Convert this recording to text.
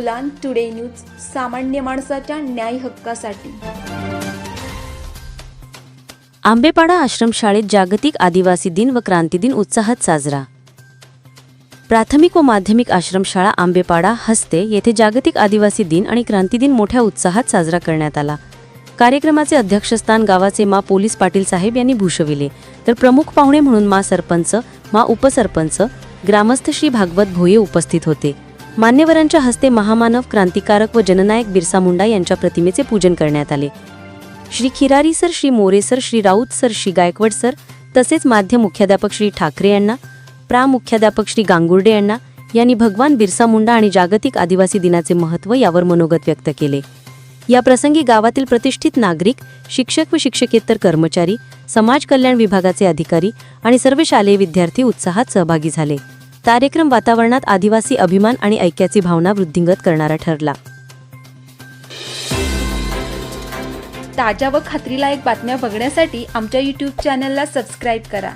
उलान today news सामान्य माणसाच्या न्याय हक्कासाठी. आंबेपाडा आश्रमशाळेत जागतिक आदिवासी दिन व क्रांती दिन उत्साहात साजरा. प्राथमिक व माध्यमिक आश्रमशाळा आंबेपाडा हस्ते येथे जागतिक आदिवासी दिन आणि क्रांती दिन मोठ्या उत्साहात साजरा करण्यात आला. कार्यक्रमाचे अध्यक्षस्थान गावाचे मा पोलीस पाटील साहेब यांनी भूषविले. तर प्रमुख पाहुणे म्हणून मा सरपंच मा उपसरपंच ग्रामस्थ श्री भागवत भोये उपस्थित होते. मान्यवरांच्या हस्ते महामानव क्रांतिकारक व जननायक बिरसा मुंडा यांच्या प्रतिमेचे पूजन करण्यात आले. Shri Khirari sir Shri More sir Shri Raut sir Shri Gaikwad sir तसेच माध्य मुख्याध्यापक श्री ठाकरे यांना प्रा मुख्याध्यापक श्री गांगुर्डे यांना यांनी भगवान बिरसा मुंडा आणि जागतिक आदिवासी दिनाचे महत्त्व यावर मनोगत व्यक्त केले. या प्रसंगी गावातील प्रतिष्ठित नागरिक शिक्षक व शिक्षकेतर कर्मचारी समाज कल्याण विभागाचे अधिकारी आणि सर्व शालेय विद्यार्थी उत्साहात सहभागी झाले. कार्यक्रम वातावरणात आदिवासी अभिमान आणि ऐक्याची भावना वृद्धिंगत करणारा ठरला. ताज्या व खात्रीलायक बातम्या बघण्यासाठी आमच्या यूट्यूब चॅनलला सबस्क्राईब करा.